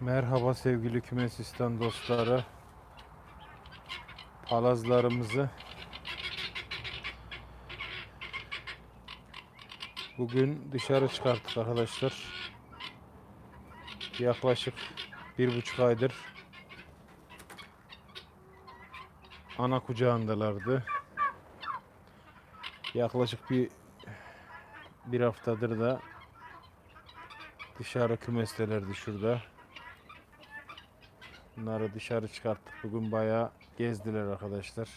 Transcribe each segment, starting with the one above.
Merhaba sevgili kümesistan dostları. Palazlarımızı bugün dışarı çıkarttık arkadaşlar. Yaklaşık bir buçuk aydır ana kucağındalardı. Yaklaşık bir bir haftadır da dışarı kümestelerdi şurada. Bunları dışarı çıkarttık. Bugün bayağı gezdiler arkadaşlar.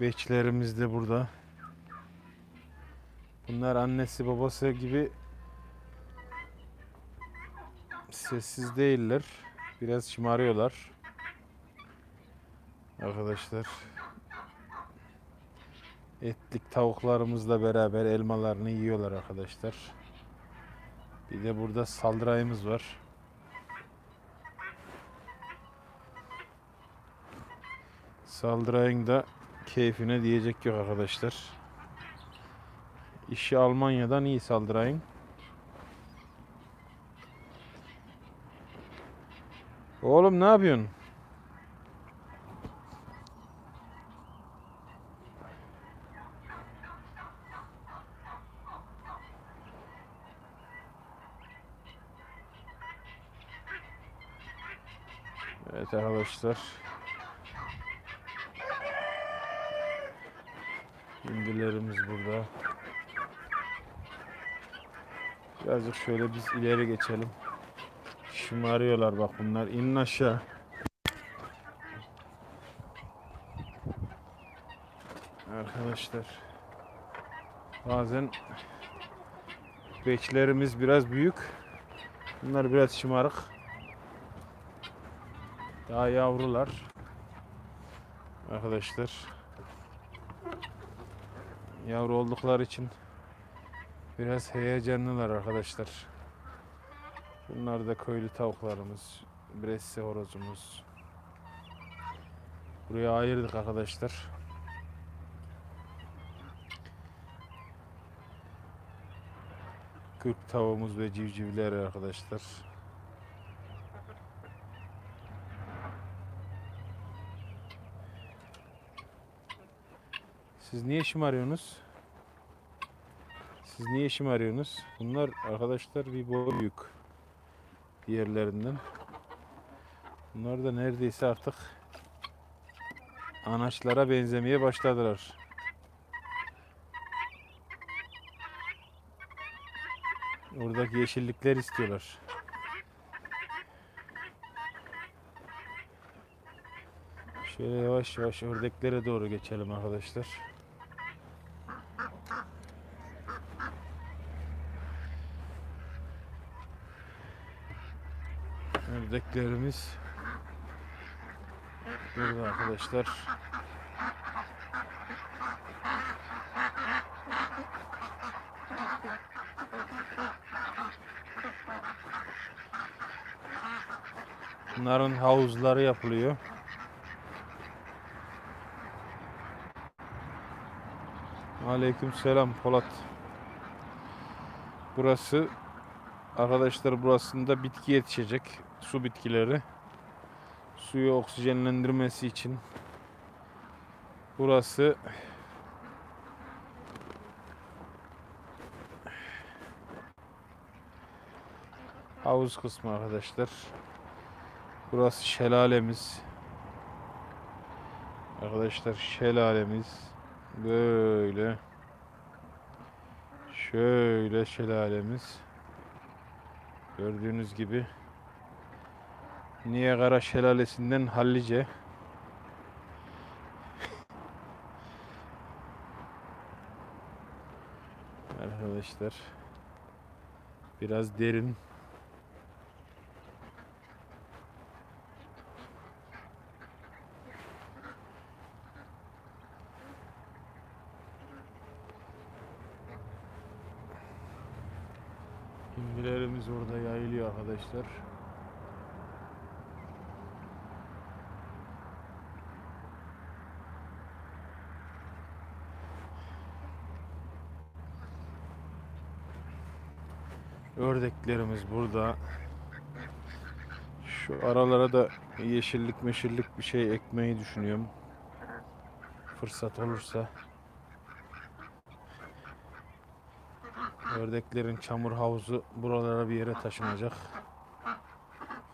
Beçlerimiz de burada. Bunlar annesi babası gibi sessiz değiller. Biraz şımarıyorlar. Arkadaşlar. Etlik tavuklarımızla beraber elmalarını yiyorlar arkadaşlar. Bir de burada saldırayımız var. Saldırayın da keyfine diyecek yok arkadaşlar. İşi Almanya'dan iyi saldırayın. Oğlum ne yapıyorsun? Evet arkadaşlar. Hindilerimiz burada. Birazcık şöyle biz ileri geçelim. Şımarıyorlar bak bunlar. İnin aşağı. Arkadaşlar. Bazen beklerimiz biraz büyük. Bunlar biraz şımarık. Daha yavrular. Arkadaşlar. Yavru oldukları için biraz heyecanlılar arkadaşlar. Bunlar da köylü tavuklarımız. Bresse horozumuz. Buraya ayırdık arkadaşlar. Kırk tavuğumuz ve civcivler arkadaşlar. Siz niye şımarıyorsunuz? Siz niye şımarıyorsunuz? Bunlar arkadaşlar bir boy büyük diğerlerinden. Bunlar da neredeyse artık anaçlara benzemeye başladılar. Oradaki yeşillikler istiyorlar. Şöyle yavaş yavaş ördeklere doğru geçelim arkadaşlar. Ördeklerimiz burada arkadaşlar. Bunların havuzları yapılıyor. Aleyküm selam Polat. Burası arkadaşlar burasında bitki yetişecek. Su bitkileri. Suyu oksijenlendirmesi için. Burası havuz kısmı arkadaşlar. Burası şelalemiz. Arkadaşlar şelalemiz böyle şöyle şelalemiz gördüğünüz gibi Niagara şelalesinden hallice arkadaşlar biraz derin Hindilerimiz orada yayılıyor arkadaşlar. Ördeklerimiz burada. Şu aralara da yeşillik meşillik bir şey ekmeyi düşünüyorum. Fırsat olursa. Ördeklerin çamur havuzu buralara bir yere taşınacak.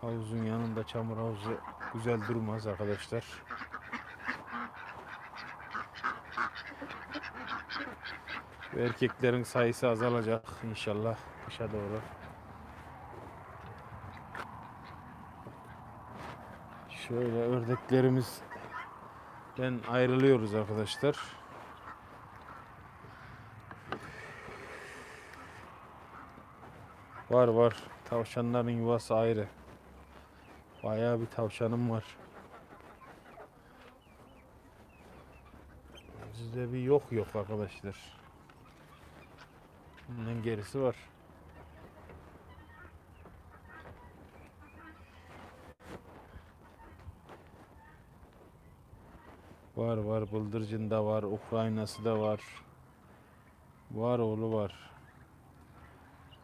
Havuzun yanında çamur havuzu güzel durmaz arkadaşlar. Şu erkeklerin sayısı azalacak inşallah kışa doğru. Şöyle ördeklerimiz ben ayrılıyoruz arkadaşlar. Var var. Tavşanların yuvası ayrı. Bayağı bir tavşanım var. Sizde bir yok yok arkadaşlar. Bunun gerisi var. Var var bıldırcın da var, Ukraynası da var. Var oğlu var.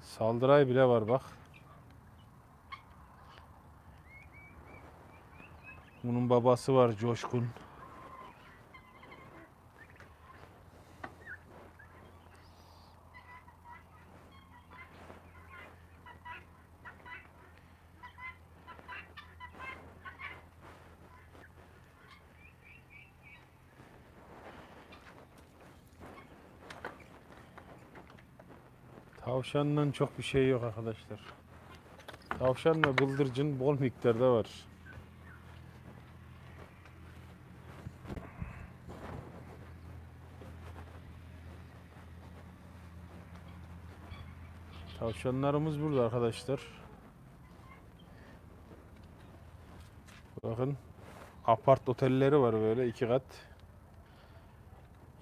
Saldıray bile var bak. Bunun babası var Coşkun. Tavşandan çok bir şey yok arkadaşlar. Tavşan ve bıldırcın bol miktarda var. Tavşanlarımız burada arkadaşlar. Bakın apart otelleri var böyle iki kat.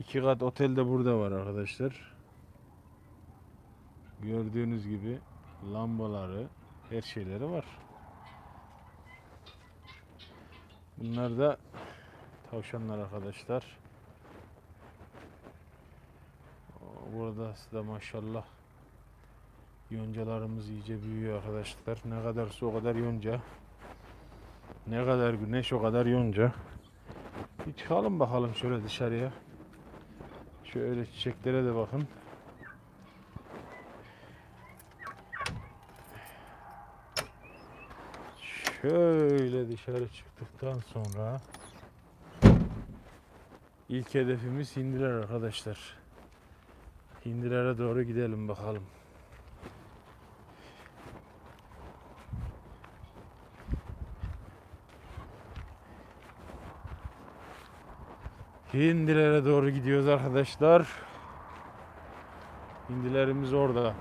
İki kat otel de burada var arkadaşlar. Gördüğünüz gibi lambaları, her şeyleri var. Bunlar da tavşanlar arkadaşlar. Burada da maşallah yoncalarımız iyice büyüyor arkadaşlar. Ne kadar su o kadar yonca. Ne kadar güneş o kadar yonca. Bir çıkalım bakalım şöyle dışarıya. Şöyle çiçeklere de bakın. Şöyle dışarı çıktıktan sonra ilk hedefimiz hindiler arkadaşlar. Hindilere doğru gidelim bakalım. Hindilere doğru gidiyoruz arkadaşlar. Hindilerimiz orada.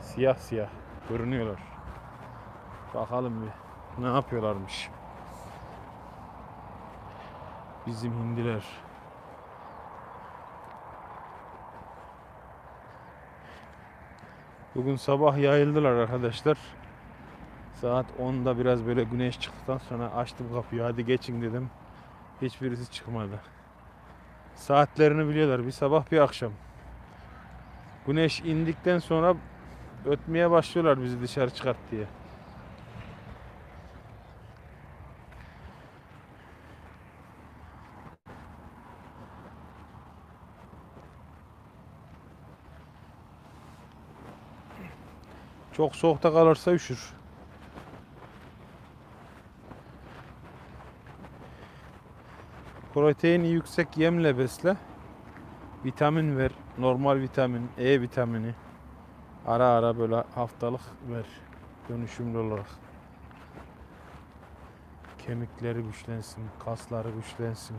Siyah siyah görünüyorlar. Bakalım bir ne yapıyorlarmış. Bizim hindiler. Bugün sabah yayıldılar arkadaşlar. Saat 10'da biraz böyle güneş çıktıktan sonra açtım kapıyı hadi geçin dedim. Hiçbirisi çıkmadı. Saatlerini biliyorlar bir sabah bir akşam. Güneş indikten sonra ötmeye başlıyorlar bizi dışarı çıkart diye. Çok soğukta kalırsa üşür. Proteini yüksek yemle besle. Vitamin ver. Normal vitamin, E vitamini. Ara ara böyle haftalık ver. Dönüşümlü olarak. Kemikleri güçlensin, kasları güçlensin.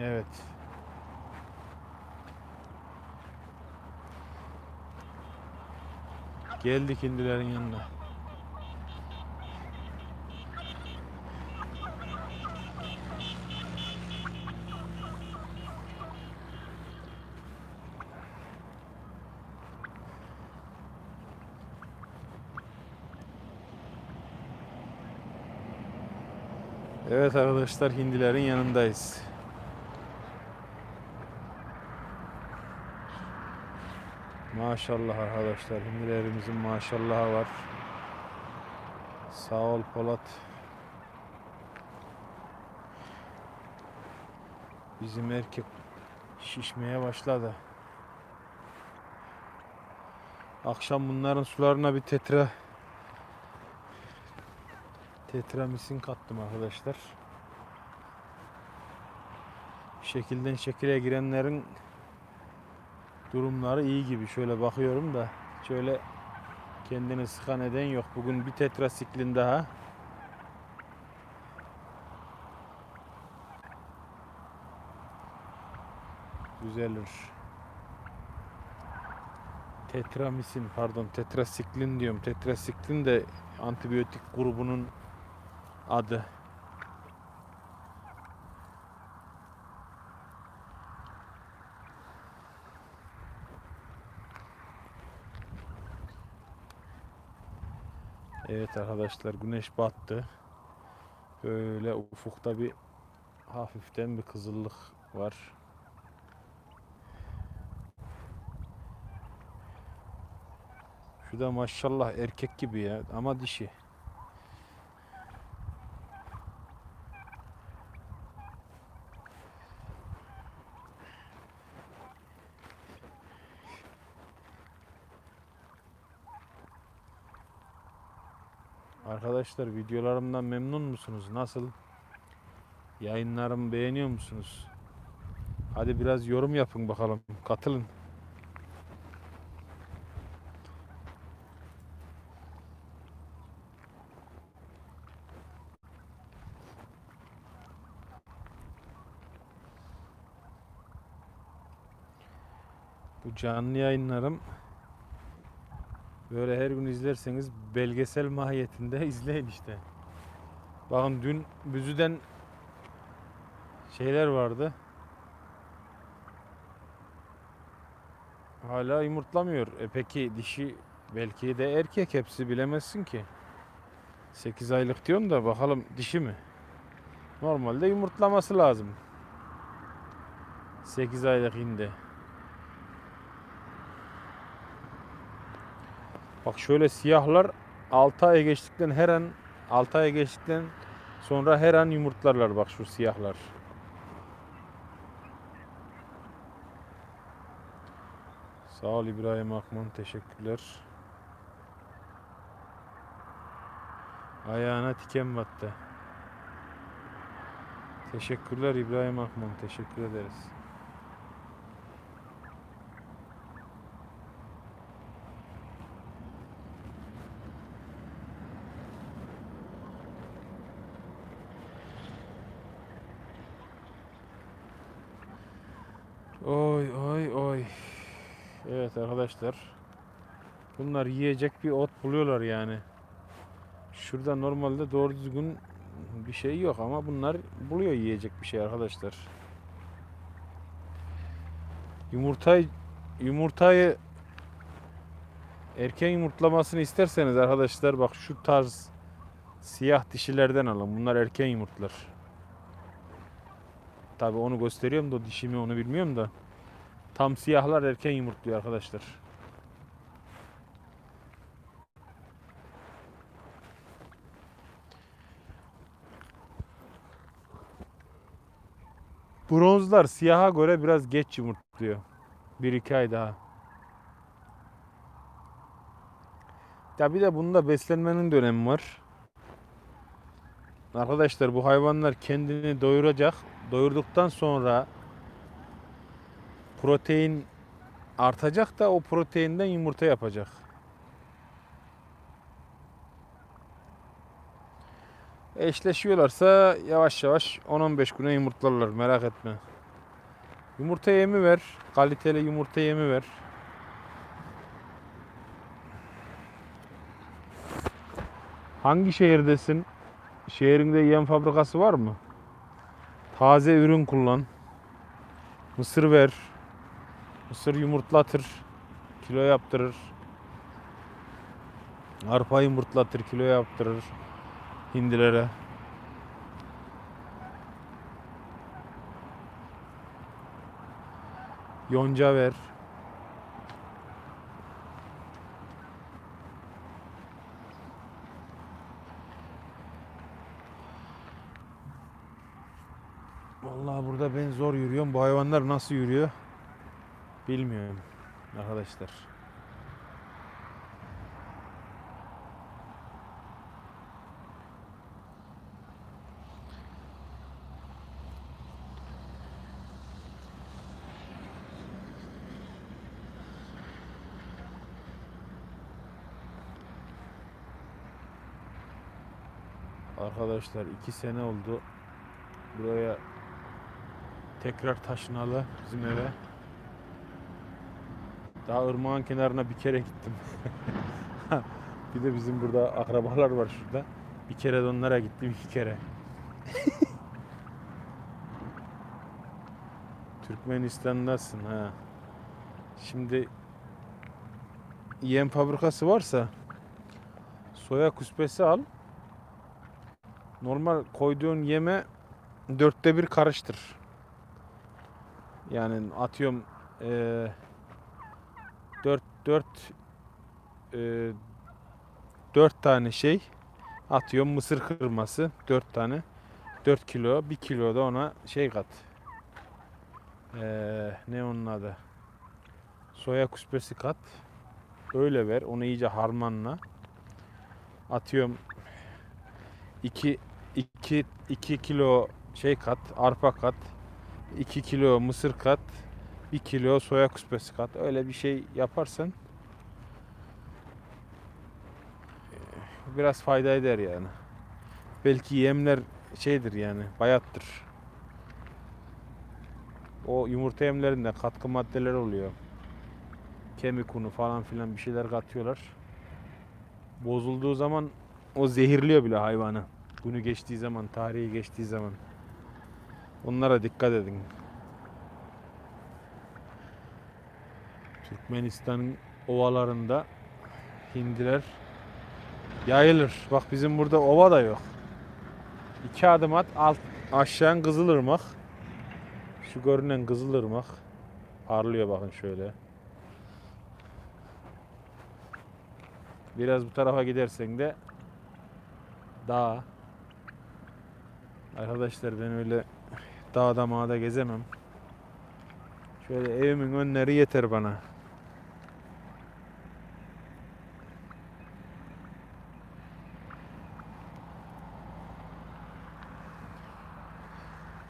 Evet. Geldik indilerin yanına. Evet arkadaşlar hindilerin yanındayız. Maşallah arkadaşlar. Hindilerimizin maşallahı var. Sağ ol Polat. Bizim erkek şişmeye başladı. Akşam bunların sularına bir tetra tetramisin kattım arkadaşlar. Şekilden şekile girenlerin durumları iyi gibi. Şöyle bakıyorum da şöyle kendini sıkan eden yok. Bugün bir tetrasiklin daha. Düzelir. Tetramisin pardon tetrasiklin diyorum. Tetrasiklin de antibiyotik grubunun adı. Evet arkadaşlar güneş battı. Böyle ufukta bir hafiften bir kızıllık var. Şu da maşallah erkek gibi ya ama dişi. Arkadaşlar videolarımdan memnun musunuz? Nasıl? Yayınlarımı beğeniyor musunuz? Hadi biraz yorum yapın bakalım. Katılın. Bu canlı yayınlarım böyle her gün izlerseniz belgesel mahiyetinde izleyin işte. Bakın dün büzüden şeyler vardı. Hala yumurtlamıyor. E peki dişi belki de erkek hepsi bilemezsin ki. 8 aylık diyorsun da bakalım dişi mi? Normalde yumurtlaması lazım. 8 aylık indi. Bak şöyle siyahlar 6 ay geçtikten her an 6 ay geçtikten sonra her an yumurtlarlar bak şu siyahlar. Sağ ol İbrahim Akman teşekkürler. Ayağına tiken battı. Teşekkürler İbrahim Akman teşekkür ederiz. Arkadaşlar. Bunlar yiyecek bir ot buluyorlar yani. Şurada normalde doğru düzgün bir şey yok ama bunlar buluyor yiyecek bir şey arkadaşlar. Yumurtayı yumurtayı erken yumurtlamasını isterseniz arkadaşlar bak şu tarz siyah dişilerden alın. Bunlar erken yumurtlar. Tabi onu gösteriyorum da o dişi mi onu bilmiyorum da. Tam siyahlar erken yumurtluyor arkadaşlar. Bronzlar siyaha göre biraz geç yumurtluyor. Bir iki ay daha. Ya bir de bunda beslenmenin dönemi var. Arkadaşlar bu hayvanlar kendini doyuracak. Doyurduktan sonra protein artacak da o proteinden yumurta yapacak. Eşleşiyorlarsa yavaş yavaş 10-15 güne yumurtlarlar merak etme. Yumurta yemi ver. Kaliteli yumurta yemi ver. Hangi şehirdesin? Şehrinde yem fabrikası var mı? Taze ürün kullan. Mısır ver. Mısır yumurtlatır, kilo yaptırır. Arpa yumurtlatır, kilo yaptırır hindilere. Yonca ver. Vallahi burada ben zor yürüyorum. Bu hayvanlar nasıl yürüyor? Bilmiyorum arkadaşlar. Arkadaşlar iki sene oldu. Buraya tekrar taşınalı bizim eve. Daha ırmağın kenarına bir kere gittim. bir de bizim burada akrabalar var şurada. Bir kere de onlara gittim iki kere. Türkmenistan'dasın ha. Şimdi yem fabrikası varsa soya küspesi al. Normal koyduğun yeme dörtte bir karıştır. Yani atıyorum eee 4 4 4 tane şey atıyorum mısır kırması 4 tane 4 kilo 1 kilo da ona şey kat. Eee, ne onun adı? Soya küspesi kat. Öyle ver. Onu iyice harmanla. Atıyorum 2 2 2 kilo şey kat, arpa kat. 2 kilo mısır kat. 1 kilo soya küspesi kat. Öyle bir şey yaparsan biraz fayda eder yani. Belki yemler şeydir yani bayattır. O yumurta yemlerinde katkı maddeler oluyor. Kemik unu falan filan bir şeyler katıyorlar. Bozulduğu zaman o zehirliyor bile hayvanı. Günü geçtiği zaman, tarihi geçtiği zaman. Onlara dikkat edin. Türkmenistan'ın ovalarında hindiler yayılır. Bak bizim burada ova da yok. İki adım at alt aşağı Kızılırmak. Şu görünen Kızılırmak. Parlıyor bakın şöyle. Biraz bu tarafa gidersen de dağ. Arkadaşlar ben öyle dağda mağda gezemem. Şöyle evimin önleri yeter bana.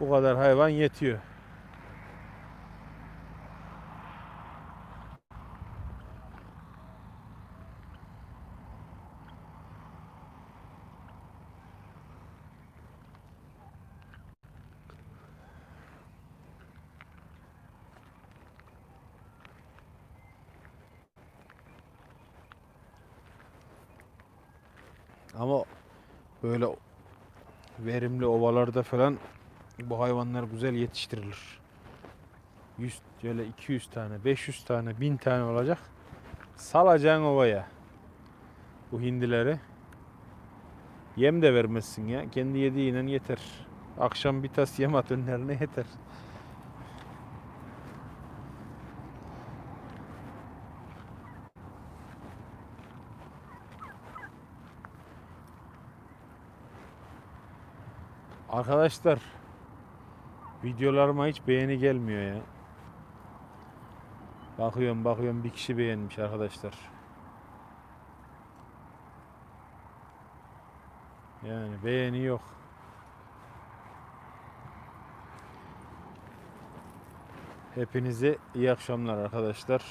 Bu kadar hayvan yetiyor. Ama böyle verimli ovalarda falan bu hayvanlar güzel yetiştirilir. 100 böyle 200 tane, 500 tane, 1000 tane olacak. Salacaksın ovaya. Bu hindileri. Yem de vermezsin ya. Kendi yediğiyle yeter. Akşam bir tas yem at önlerine yeter. Arkadaşlar videolarıma hiç beğeni gelmiyor ya. Bakıyorum bakıyorum bir kişi beğenmiş arkadaşlar. Yani beğeni yok. Hepinize iyi akşamlar arkadaşlar.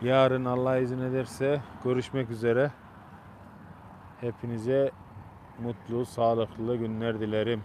Yarın Allah izin ederse görüşmek üzere. Hepinize mutlu, sağlıklı günler dilerim.